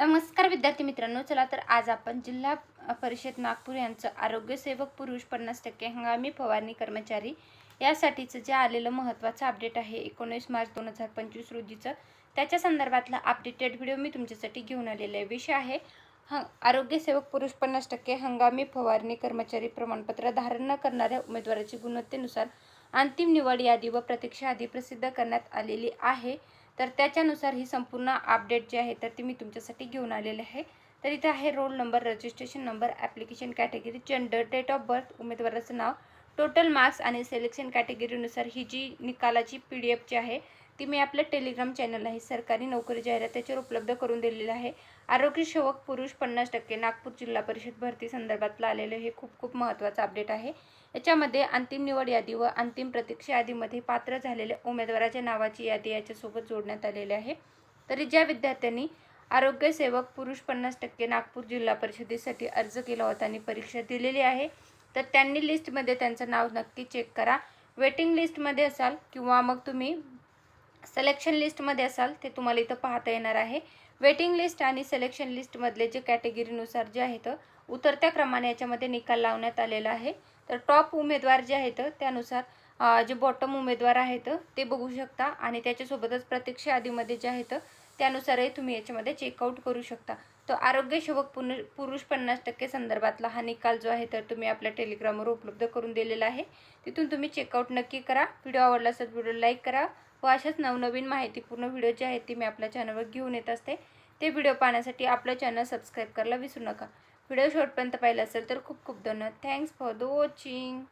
नमस्कार विद्यार्थी मित्रांनो चला तर आज आपण जिल्हा परिषद नागपूर यांचं आरोग्य सेवक पुरुष पन्नास टक्के हंगामी फवारणी कर्मचारी यासाठीचं जे आलेलं महत्त्वाचं अपडेट आहे एकोणीस मार्च दोन हजार पंचवीस रोजीचं त्याच्या संदर्भातला अपडेटेड व्हिडिओ मी तुमच्यासाठी घेऊन आलेला आहे. विषय आहे ह आरोग्य सेवक पुरुष पन्नास टक्के हंगामी फवारणी कर्मचारी प्रमाणपत्र धारण न करणाऱ्या उमेदवाराची गुणवत्तेनुसार अंतिम निवड यादी व प्रतीक्षा यादी प्रसिद्ध करण्यात आलेली आहे. तर त्याच्यानुसार ही संपूर्ण अपडेट जी आहे तर ती मी तुमच्यासाठी घेऊन आलेली आहे. तर इथे आहे roll number registration number application category gender date of birth उमेदवाराचं नाव टोटल मार्क्स आणि सिलेक्शन कॅटेगरीनुसार ही जी निकालाची पी डी एफ जी आहे ती मी आपल्या टेलिग्राम चॅनल आहे. सरकारी नोकरी जाहिरात त्याच्यावर उपलब्ध करून दिलेलं आहे. आरोग्य सेवक पुरुष पन्नास टक्के नागपूर जिल्हा परिषद भरती संदर्भातलं आलेलं हे खूप खूप महत्त्वाचं अपडेट आहे. याच्यामध्ये अंतिम निवड यादी व अंतिम प्रतीक्षा यादीमध्ये पात्र झालेल्या उमेदवाराच्या नावाची यादी याच्यासोबत जोडण्यात आलेली आहे. तरी ज्या विद्यार्थ्यांनी आरोग्य सेवक पुरुष पन्नास टक्के नागपूर जिल्हा परिषदेसाठी अर्ज केला होता आणि परीक्षा दिलेली आहे तर त्यांनी लिस्टमध्ये त्यांचं नाव नक्की चेक करा. वेटिंग लिस्टमध्ये असाल किंवा मग तुम्ही सिलेक्शन लिस्टमध्ये असाल ते तुम्हाला इथं पाहता येणार आहे. वेटिंग लिस्ट आणि सिलेक्शन लिस्टमधले जे कॅटेगरीनुसार जे आहेत उतरत्या क्रमाने याच्यामध्ये निकाल लावण्यात आलेला आहे. तर टॉप उमेदवार जे आहेत त्यानुसार जे बॉटम उमेदवार आहेत ते बघू शकता आणि त्याच्यासोबतच प्रतीक्षा यादीमध्ये जे आहेत त्यानुसारही तुम्ही याच्यामध्ये चेकआउट करू शकता. तो आरोग्य सेवक पुन पुरुष पन्नास टक्के संदर्भातला हा निकाल जो आहे तर तुम्ही आपल्या टेलिग्रामवर उपलब्ध करून दिलेला आहे. तिथून तुम्ही चेकआउट नक्की करा. व्हिडिओ आवडला असेल व्हिडिओ लाईक करा. व अशाच नवनवीन माहितीपूर्ण व्हिडिओ जे आहेत ती मी आपल्या चॅनलवर घेऊन येत असते. ते व्हिडिओ पाहण्यासाठी आपलं चॅनल सबस्क्राईब करायला विसरू नका. व्हिडिओ शेवटपर्यंत पाहिलं असेल तर खूप खूप धन्यवाद. Thanks for the watching